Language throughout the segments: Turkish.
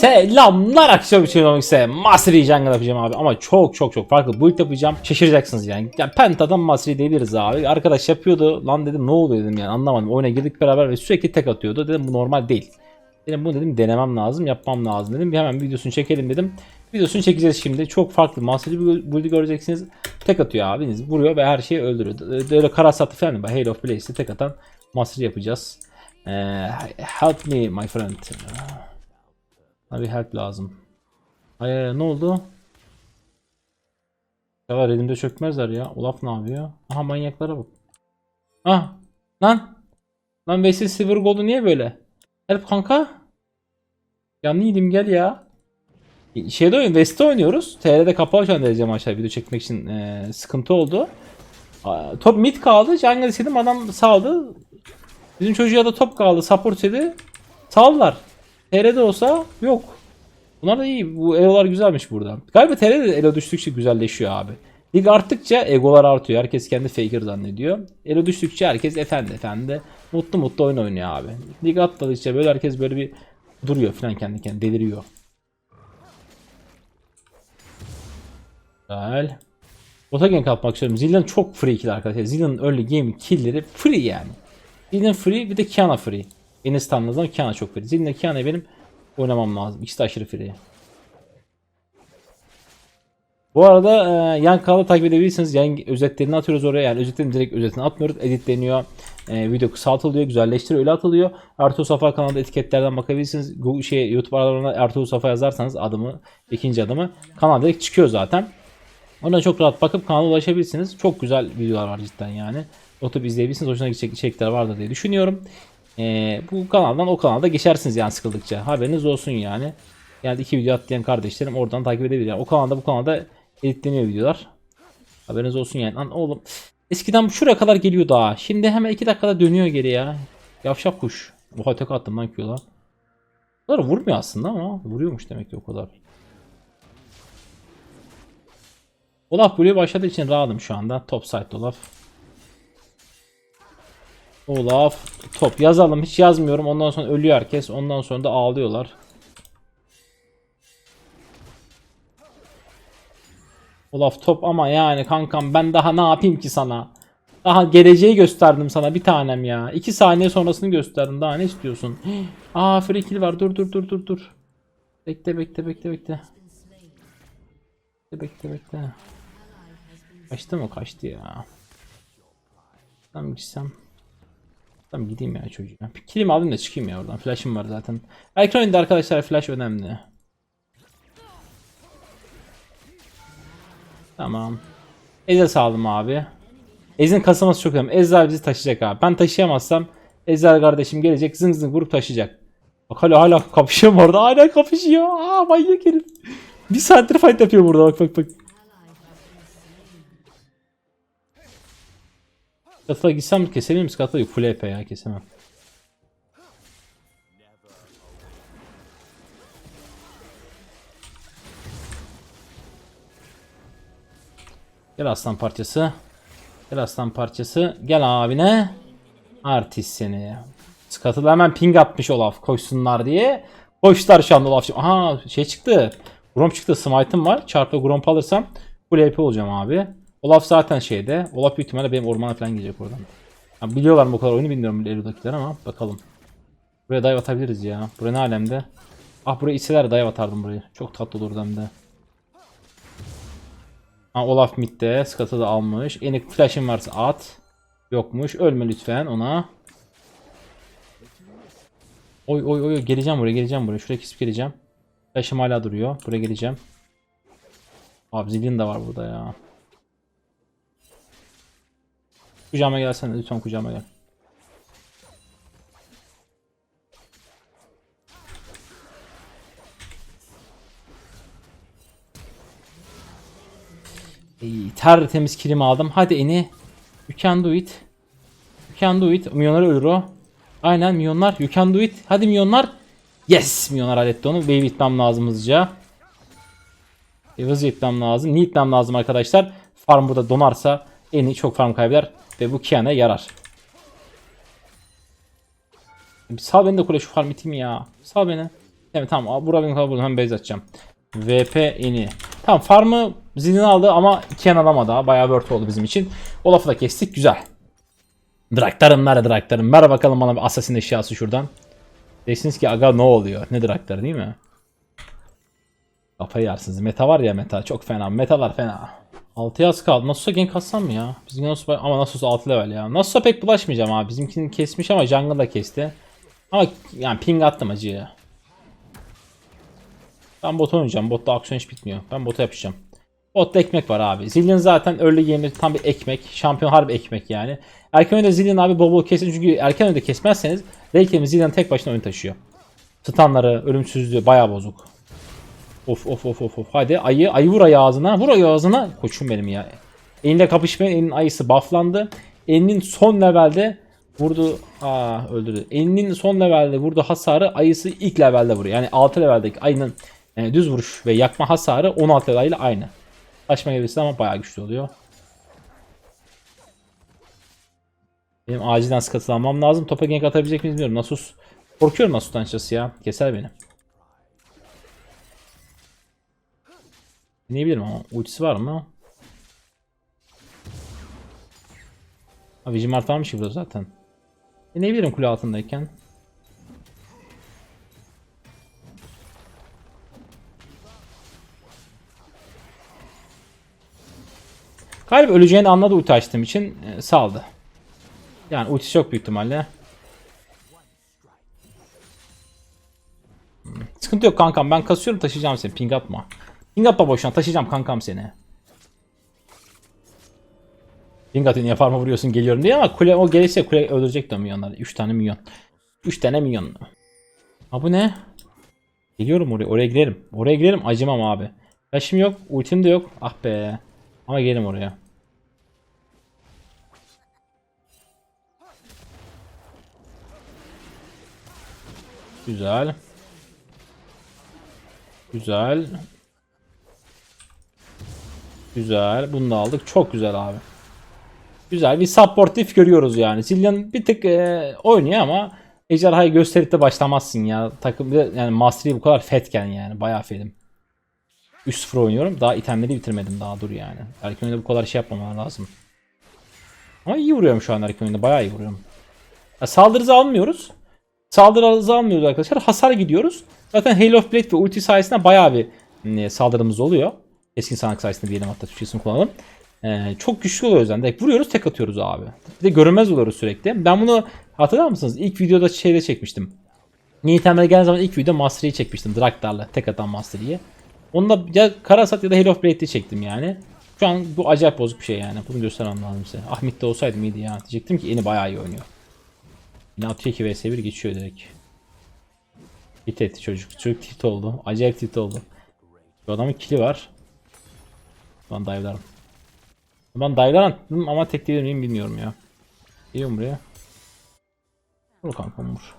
Selamlar akşam için olmak ise Mastery Jungle yapacağım abi ama çok çok çok farklı build yapacağım şaşıracaksınız yani. yani Penta'dan Mastery diyebiliriz abi. Arkadaş yapıyordu lan dedim ne oluyor dedim yani anlamadım. Oyuna girdik beraber ve sürekli tek atıyordu dedim bu normal değil. Dedim bunu dedim denemem lazım yapmam lazım dedim. Bir hemen videosunu çekelim dedim. Videosunu çekeceğiz şimdi. Çok farklı Mastery build'i göreceksiniz. Tek atıyor abi. Vuruyor ve her şeyi öldürüyor. Böyle kara satı falan. Halo of Blaze'de tek atan Mastery yapacağız. Ee, help me my friend. Bana bir help lazım. Ay ay, ne oldu? Ya var elimde çökmezler ya. Olaf ne yapıyor? Aha manyaklara bak. Ah lan. Lan Veysel Silver Gold'u niye böyle? Help kanka. Yanlıydım gel ya. Şeyde oyun West'te oynuyoruz. TR'de kapalı şu an derece maçlar video çekmek için eee, sıkıntı oldu. Aa, Top mid kaldı. Jungle istedim adam saldı. Bizim çocuğa da top kaldı. Support istedi. Saldılar. TR'de olsa yok. Bunlar da iyi. Bu elolar güzelmiş burada. Galiba TR'de de elo düştükçe güzelleşiyor abi. Lig arttıkça egolar artıyor. Herkes kendi faker zannediyor. Elo düştükçe herkes efendi efendi. Mutlu mutlu oyun oynuyor abi. Lig atladıkça böyle herkes böyle bir duruyor falan kendi kendine deliriyor. Güzel. Bota gank atmak istiyorum. Zilla'nın çok free kill arkadaşlar. Zilla'nın early game killleri free yani. Zilla'nın free bir de Kiana free. Stunladığı zaman Kiana çok free. Zilla'nın Kiana'yı benim oynamam lazım. İkisi de aşırı free. Bu arada e, yan kanalı takip edebilirsiniz. Yan özetlerini atıyoruz oraya. Yani özetlerini direkt özetini atmıyoruz. Editleniyor. E, video kısaltılıyor. Güzelleştiriyor. Öyle atılıyor. Ertuğrul Safa kanalında etiketlerden bakabilirsiniz. Google, şey, YouTube aralarına Ertuğrul Safa yazarsanız adımı, ikinci adımı kanal direkt çıkıyor zaten. Ona çok rahat bakıp kanala ulaşabilirsiniz. Çok güzel videolar var cidden yani. Oturup izleyebilirsiniz. Hoşuna gidecek içerikler vardır diye düşünüyorum. Ee, bu kanaldan o kanalda geçersiniz yani sıkıldıkça. Haberiniz olsun yani. Yani iki video atlayan kardeşlerim oradan takip edebilir. Yani o kanalda bu kanalda editleniyor videolar. Haberiniz olsun yani. Lan oğlum eskiden şuraya kadar geliyordu ha. Şimdi hemen iki dakikada dönüyor geri ya. Yavşak kuş. Oha tek attım lan Q'la. Bunları vurmuyor aslında ama vuruyormuş demek ki o kadar. Olaf Blue'ya başladığı için rahatım şu anda. Top side Olaf. Olaf top yazalım. Hiç yazmıyorum. Ondan sonra ölüyor herkes. Ondan sonra da ağlıyorlar. Olaf top ama yani kankam ben daha ne yapayım ki sana? Daha geleceği gösterdim sana bir tanem ya. 2 saniye sonrasını gösterdim. Daha ne istiyorsun? Aa free kill var. Dur dur dur dur dur. Bekle bekle bekle bekle. Bekle bekle bekle. Kaçtı mı? Kaçtı ya. Tamam gitsem. Tamam gideyim ya çocuğa. Bir kilimi alayım da çıkayım ya oradan. Flash'ım var zaten. Ekran oyunda arkadaşlar flash önemli. Tamam. Eze sağladım abi. Ez'in kasaması çok önemli. Ezler bizi taşıyacak abi. Ben taşıyamazsam Ezler kardeşim gelecek zıng zıng vurup taşıyacak. Bak hala hala kapışıyor orada. Hala kapışıyor. Aa manyak herif. Bir saattir fight yapıyor burada bak bak bak. Skatla gitsem kesebilir mi? Skatla yok. Full EP ya kesemem. Gel aslan parçası. Gel aslan parçası. Gel abine. Artist seni. Skatıl hemen ping atmış Olaf koşsunlar diye. Koştular şu anda Olaf. Aha şey çıktı. Grom çıktı. Smite'ım var. Çarpı Gromp alırsam full EP olacağım abi. Olaf zaten şeyde. Olaf büyük ihtimalle benim ormana falan gidecek oradan. Ya biliyorlar mı o kadar oyunu bilmiyorum Elo'dakiler ama bakalım. Buraya dive atabiliriz ya. Buraya ne alemde? Ah buraya içseler dive atardım burayı. Çok tatlı olurdu hem de. Ha, Olaf midde. Skat'ı da almış. Enik flash'ın varsa at. Yokmuş. Ölme lütfen ona. Oy oy oy geleceğim buraya geleceğim buraya. Şuraya kesip geleceğim. Flash'ım hala duruyor. Buraya geleceğim. Abi zilin de var burada ya. Kucağıma gelsene lütfen kucağıma gel. İyi, tertemiz kilimi aldım. Hadi eni. You can do it. You can do it. Milyonlar ölür o. Aynen milyonlar. You can do it. Hadi milyonlar. Yes. Milyonlar halletti onu. Wave itmem lazım hızlıca. E, hızlı itmem lazım. Niye itmem lazım arkadaşlar? Farm burada donarsa eni çok farm kaybeder. Ve bu Kian'a yarar. Bir sal beni de kule şu farm iteyim ya. Sal beni. Evet tamam. Buranın kadar buradan base atacağım. VP eni. Tamam farmı zilini aldı ama iki yan alamadı daha. Bayağı word oldu bizim için. O lafı da kestik. Güzel. Draktarım nerede draktarım? Ver bakalım bana bir assassin eşyası şuradan. Dersiniz ki aga ne oluyor? Ne draktarı değil mi? Kafayı yersiniz. Meta var ya meta. Çok fena. Metalar fena. 6 yaz kaldı. Nasus'a gank atsam mı ya? Bizim Nasus ama Nasus 6 level ya. Nasus'a pek bulaşmayacağım abi. Bizimkini kesmiş ama jungle da kesti. Ama yani ping attım acıya. Ben bot oynayacağım. Botta aksiyon hiç bitmiyor. Ben bota yapacağım. Botta ekmek var abi. Zillion zaten early game'de tam bir ekmek. Şampiyon harbi ekmek yani. Erken oyunda Zillion abi bol bol kesin çünkü erken oyunda kesmezseniz late game'de Zillion tek başına oyun taşıyor. Stunları, ölümsüzlüğü bayağı bozuk. Of of of of of. Hadi ayı ayı vur ayı ağzına. Vur ayı ağzına. Koçum benim ya. Elinle kapışmayan elin ayısı bufflandı. Elinin son levelde vurdu. Aa öldürdü. Elinin son levelde vurdu hasarı ayısı ilk levelde vuruyor. Yani 6 leveldeki ayının e, düz vuruş ve yakma hasarı 16 level ile aynı. Saçma gelirse ama bayağı güçlü oluyor. Benim acilen skatılanmam lazım. Topa gank atabilecek miyiz bilmiyorum. Nasus. Korkuyorum Nasus'tan ya. Keser beni. Ne bileyim ama ultisi var mı? Ha Vision Mart almış burada zaten. Ne bileyim kule altındayken. Galiba öleceğini anladı ulti açtığım için e, saldı. Yani ultisi yok büyük ihtimalle. Hmm, Sıkıntı yok kankam ben kasıyorum taşıyacağım seni ping atma. Ping atma boşuna taşıyacağım kankam seni. Ping atın niye farma vuruyorsun geliyorum diye ama kule o gelirse kule öldürecek de o milyonları. 3 tane milyon. 3 tane milyon. Ha bu ne? Geliyorum oraya oraya girelim. Oraya girelim acımam abi. Yaşım yok ultim de yok. Ah be. Ama gelin oraya. Güzel. Güzel. Güzel. Bunu da aldık. Çok güzel abi. Güzel bir supportif görüyoruz yani. Zillion bir tık e, oynuyor ama ejderhayı gösterip de başlamazsın ya. Takım bir de yani Mastery bu kadar fetken yani. Bayağı fetim. 3-0 oynuyorum. Daha itemleri bitirmedim daha dur yani. Erken oyunda bu kadar şey yapmamam lazım. Ama iyi vuruyorum şu an erken oyunda. Bayağı iyi vuruyorum. Ya saldırı almıyoruz. Saldırı almıyoruz arkadaşlar. Hasar gidiyoruz. Zaten Hail of Blade ve ulti sayesinde bayağı bir e, saldırımız oluyor. Keskin sanat sayesinde diyelim hatta Türkçesini kullanalım. Ee, çok güçlü oluyor o yüzden. Direkt vuruyoruz tek atıyoruz abi. Bir de görünmez oluyoruz sürekli. Ben bunu hatırlar mısınız? İlk videoda şeyde çekmiştim. İtemlere gelen zaman ilk video Mastery'i çekmiştim. Draktar'la tek atan Mastery'i. Onu da ya Karasat ya da Hail of Blade'de çektim yani. Şu an bu acayip bozuk bir şey yani. Bunu göstermem lazım size. Ahmet'te olsaydım iyiydi ya. Diyecektim ki yeni bayağı iyi oynuyor. Yine atıyor 2 vs 1 geçiyor direkt. Hit etti çocuk. Çocuk tilt oldu. Acayip tilt oldu. Bu adamın kili var. Ben dive'larım. Ben dive'lar attım ama tek değil miyim bilmiyorum ya. Geliyorum buraya. Vur kanka vur.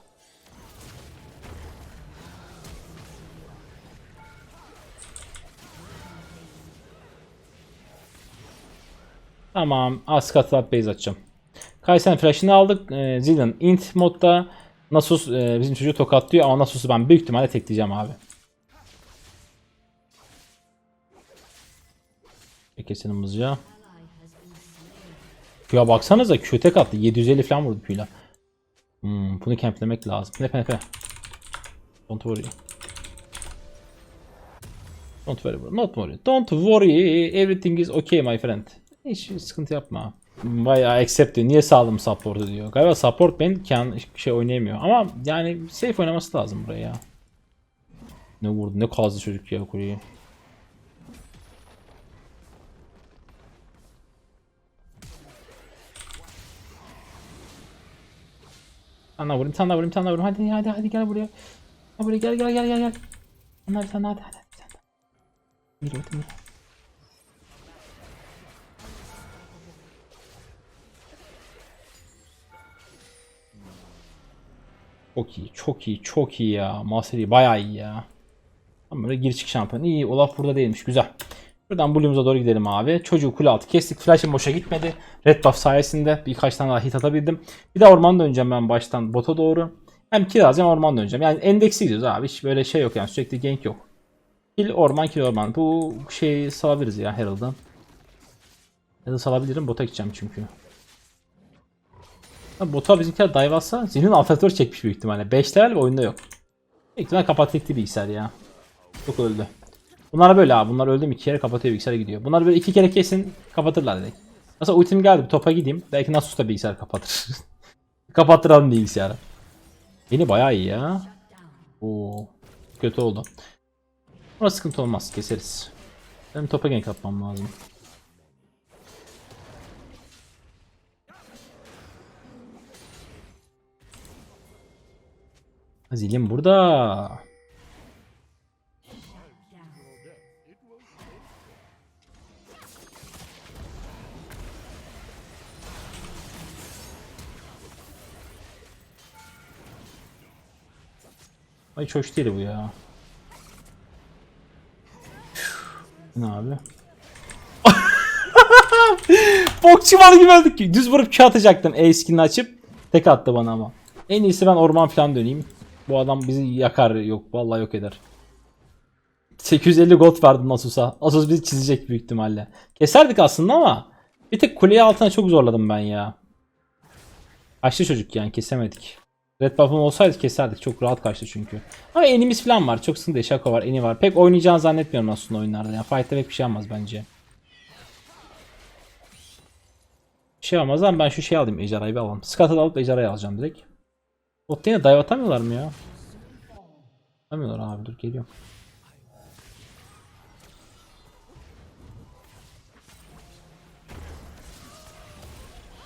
Tamam. Az katlat base atacağım. Kaysen flash'ını aldık. Ee, Zillion int modda. Nasus e, bizim çocuğu tokatlıyor ama Nasus'u ben büyük ihtimalle tekleyeceğim abi. Keselim hızlıca. Q'ya baksanıza Q tek attı. 750 falan vurdu Q'yla. Hmm, bunu camplemek lazım. Nefe nefe. Don't worry. Don't worry bro. Not worry. Don't worry. Everything is okay my friend. Hiç sıkıntı yapma. Bayağı accept diyor. Niye sağladım support'u diyor. Galiba support ben kan şey oynayamıyor. Ama yani safe oynaması lazım buraya ya. Ne vurdu ne kazdı çocuk ya kuleyi. Sana vurayım, sana vurayım, sana vurayım. Hadi hadi hadi gel buraya. Gel buraya gel gel gel gel gel. Onlar sana hadi hadi. hadi. hadi. Yürü hadi yürü. Çok iyi, çok iyi, çok iyi ya. Mastery bayağı iyi ya. Ama böyle gir çık şampiyon. İyi, Olaf burada değilmiş. Güzel. Buradan Bloom'uza doğru gidelim abi. Çocuğu kule altı kestik. Flash'ım boşa gitmedi. Red buff sayesinde birkaç tane daha hit atabildim. Bir daha ormana döneceğim ben baştan bota doğru. Hem kill alacağım orman döneceğim. Yani endeksi gidiyoruz abi. Hiç böyle şey yok yani sürekli gank yok. Kill orman kill orman. Bu şeyi salabiliriz ya Herald'ı. Ya da salabilirim bota gideceğim çünkü. Ha, Bota bizimkiler dive atsa Zin'in altatör çekmiş büyük ihtimalle. 5 level ve oyunda yok. Büyük ihtimalle kapattı bilgisayar ya. Çok öldü. Bunlar böyle abi. Bunlar öldü mü iki kere kapatıyor bilgisayar gidiyor. Bunlar böyle iki kere kesin kapatırlar direkt. Mesela ultim geldi topa gideyim. Belki Nasus da bilgisayar kapatır. Kapattıralım bilgisayarı. Beni bayağı iyi ya. Oo, kötü oldu. Ama sıkıntı olmaz. Keseriz. Benim topa gank atmam lazım. Zilim burada. Ay hoş değil bu ya. Ne abi? Bokçu mal gibi öldük ki. Düz vurup Q atacaktım. E skinini açıp tek attı bana ama. En iyisi ben orman falan döneyim. Bu adam bizi yakar yok vallahi yok eder. 850 gold verdim Asus'a. Asus bizi çizecek büyük ihtimalle. Keserdik aslında ama bir tek kuleyi altına çok zorladım ben ya. Kaçtı çocuk yani kesemedik. Red buff'um olsaydı keserdik. Çok rahat kaçtı çünkü. Ama enimiz falan var. Çok sıkıntı. Şako var. Eni var. Pek oynayacağını zannetmiyorum aslında oyunlarda. Yani fight'ta pek bir şey olmaz bence. Bir şey olmaz ama ben şu şeyi alayım. Ejderhayı bir alalım. Skat'ı alıp ejderhayı alacağım direkt. Bot yine dive atamıyorlar mı ya? Atamıyorlar abi dur geliyorum.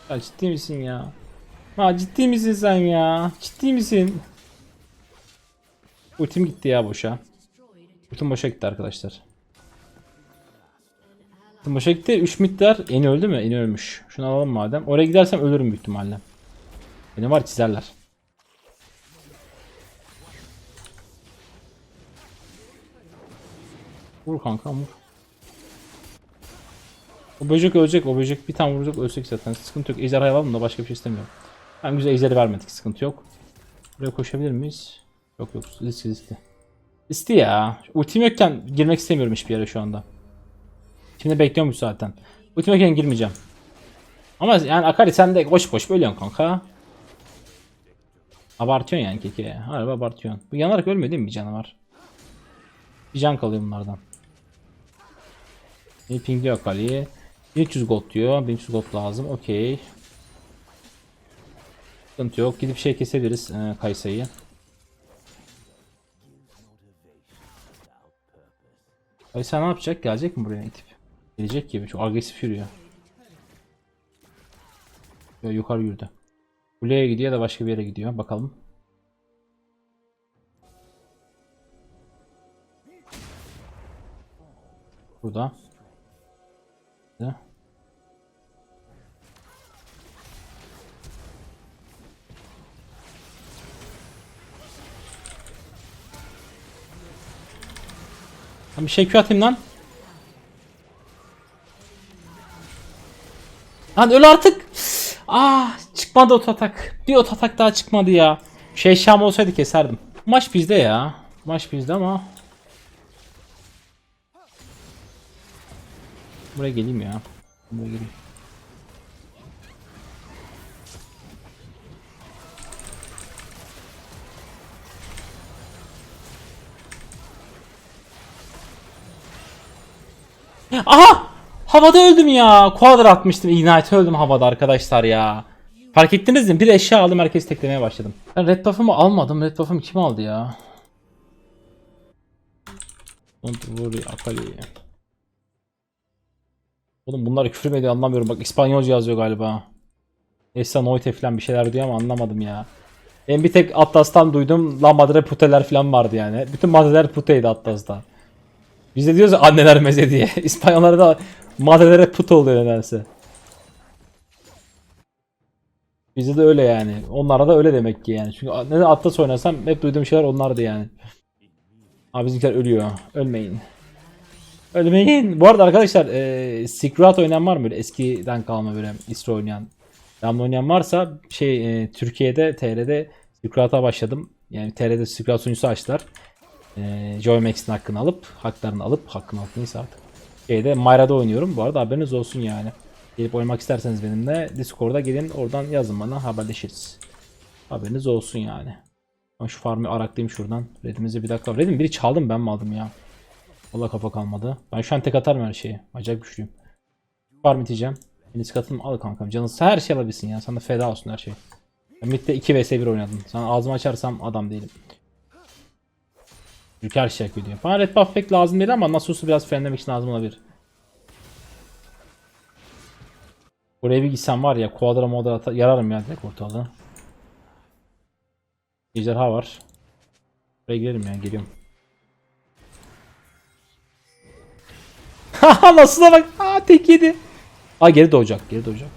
Ya ciddi misin ya? Ha ciddi misin sen ya? Ciddi misin? Ultim gitti ya boşa. Ultim boşa gitti arkadaşlar. Ultim boşa gitti. 3 mitler. Eni öldü mü? Eni ölmüş. Şunu alalım madem. Oraya gidersem ölürüm büyük ihtimalle. Beni var çizerler. Vur kanka vur. O böcek ölecek. O böcek bir tane vuracak ölsek zaten. Sıkıntı yok. Ejderhayı alalım da başka bir şey istemiyorum. Hem güzel ejderi vermedik. Sıkıntı yok. Buraya koşabilir miyiz? Yok yok. Riskli riskli. Riskli ya. Ultim yokken girmek istemiyorum hiçbir yere şu anda. Şimdi bekliyormuş zaten. Ultim yokken girmeyeceğim. Ama yani Akari sen de boş boş bölüyorsun kanka. Abartıyorsun yani keke. Harbi abartıyorsun. Bu yanarak ölmüyor değil mi bir canavar? Bir can kalıyor bunlardan. Bir pingliyor Akari'yi. 1300 gold diyor. 1300 gold lazım. Okey. Sıkıntı yok. Gidip şey kesebiliriz. E, Kaysa'yı. Kaysa ne yapacak? Gelecek mi buraya itip? Gelecek gibi. Çok agresif yürüyor. Yo, yukarı yürüdü. Kuleye gidiyor da başka bir yere gidiyor. Bakalım. Burada. Burada. Lan bir şey Q atayım lan. Lan öl artık. Ah çıkmadı otatak. Bir otatak daha çıkmadı ya. Şey Şam olsaydı keserdim. Maç bizde ya. Maç bizde ama. Buraya geleyim ya. Buraya geleyim. Aha! Havada öldüm ya. Quadra atmıştım. Ignite öldüm havada arkadaşlar ya. Fark ettiniz mi? Bir eşya aldım herkesi teklemeye başladım. Ben red buff'ımı almadım. Red buff'ımı kim aldı ya? Don't worry Akali. Oğlum bunlar küfür mü anlamıyorum. Bak İspanyolca yazıyor galiba. Esa Noite falan bir şeyler diyor ama anlamadım ya. Ben bir tek Atlas'tan duydum. La Madre Pute'ler falan vardı yani. Bütün madreler Pute'ydi Atlas'ta. Biz de diyoruz ya anneler meze diye. İspanyollarda da madrelere put oluyor nedense. Bizde de öyle yani. Onlara da öyle demek ki yani. Çünkü ne Atlas oynasam hep duyduğum şeyler onlardı yani. Abi bizimkiler ölüyor. Ölmeyin. Ölmeyin. Bu arada arkadaşlar e, Secret oynayan var mı böyle eskiden kalma böyle İsro oynayan. Damla oynayan varsa şey e, Türkiye'de TR'de Squat'a başladım. Yani TR'de Squat sunucusu açtılar. Ee, Joy Max'in hakkını alıp, haklarını alıp, hakkını alıp neyse artık. Şeyde Myra'da oynuyorum. Bu arada haberiniz olsun yani. Gelip oynamak isterseniz benimle Discord'a gelin. Oradan yazın bana haberleşiriz. Haberiniz olsun yani. Ben şu farmı araklayayım şuradan. Red'imizi bir dakika. Red'im biri çaldım ben mi aldım ya? Valla kafa kalmadı. Ben şu an tek atarım her şeyi. Acayip güçlüyüm. Farm iteceğim. Enis katılım al kankam. Canınız her şey alabilsin ya. Sana feda olsun her şey. Ben midde 2 vs 1 oynadım. Sana ağzımı açarsam adam değilim. Çünkü her şey ediyor. Bana red buff pek lazım değil ama Nasus'u biraz frenlemek için lazım olabilir. Buraya bir gitsem var ya kuadra modra ata- yararım ya direkt ortalığı. Ejderha var. Buraya girelim ya geliyorum. Haha nasıl da bak. Aa tek yedi. Aa geri doğacak geri doğacak.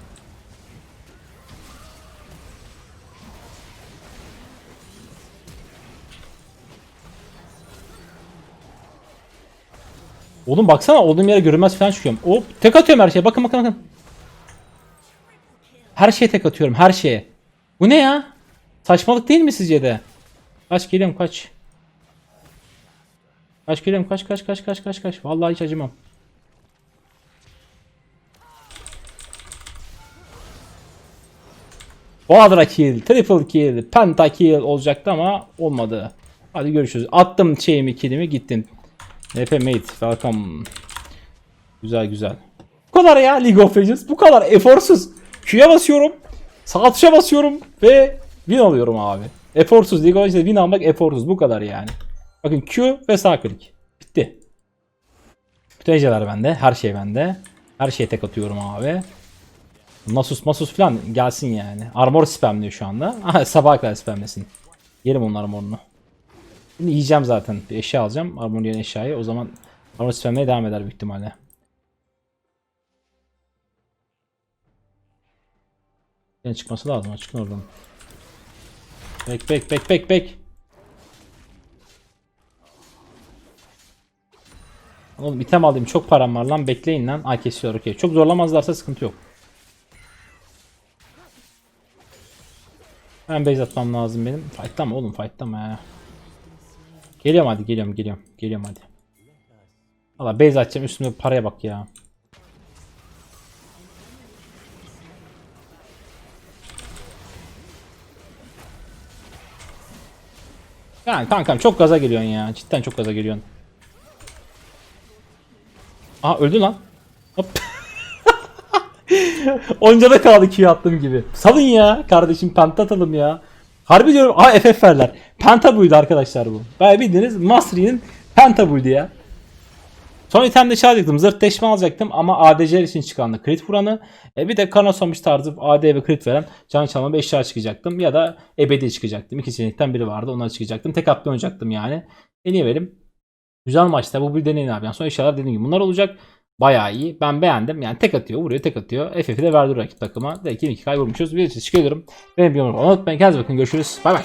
Oğlum baksana olduğum yere görünmez falan çıkıyorum. O tek atıyorum her şeye. Bakın bakın bakın. Her şeye tek atıyorum her şeye. Bu ne ya? Saçmalık değil mi sizce de? Kaç geliyorum kaç. Kaç geliyorum kaç kaç kaç kaç kaç kaç. Vallahi hiç acımam. Quadra kill, triple kill, penta kill olacaktı ama olmadı. Hadi görüşürüz. Attım şeyimi killimi gittim. NP mate welcome. Güzel güzel. Bu kadar ya League of Legends. Bu kadar eforsuz. Q'ya basıyorum. Sağ tuşa basıyorum ve win alıyorum abi. Eforsuz League of Legends'de win almak eforsuz. Bu kadar yani. Bakın Q ve sağ klik. Bitti. Bütün eceler bende. Her şey bende. Her şeye tek atıyorum abi. Nasus masus falan gelsin yani. Armor spamlıyor şu anda. Aha, Sabaha kadar spamlesin. Yerim onun armorunu. Yiyeceğim zaten. Bir eşya alacağım. Yerine eşyayı. O zaman armor spamlemeye devam eder büyük ihtimalle. Yani çıkması lazım. Çıkın oradan. Bek bek bek bek bek. Oğlum item alayım çok param var lan bekleyin lan. Ay kesiyor okey. Çok zorlamazlarsa sıkıntı yok. Ben base atmam lazım benim. Fight'ta mı oğlum fight'ta mı? Geliyorum hadi geliyorum geliyorum. Geliyorum hadi. Valla base atacağım üstüme paraya bak ya. Yani kankam çok gaza geliyorsun ya. Cidden çok gaza geliyorsun. Aha öldü lan. Hop. Onca da kaldı Q attığım gibi. Salın ya kardeşim penta atalım ya. Harbi diyorum aa FF verler. Penta buydu arkadaşlar bu. Bayağı bildiğiniz Mastery'nin penta buydu ya. Son itemde şey alacaktım. Zırt deşme alacaktım ama ADC için çıkandı crit vuranı. E bir de Kanosomiş tarzı AD ve crit veren can çalma 5 eşya çıkacaktım. Ya da ebedi çıkacaktım. İki seçenekten biri vardı. Onları çıkacaktım. Tek atlı oynayacaktım yani. Deneyelim. Güzel maçta. Bu bir deneyin abi. Yani son eşyalar dediğim gibi bunlar olacak. Bayağı iyi. Ben beğendim. Yani tek atıyor. Vuruyor tek atıyor. FF'i de verdi rakip takıma. Belki 2 kay vurmuşuz. Bir için teşekkür ederim. Benim bir yorum unutmayın. Kendinize bakın. Görüşürüz. Bay bay.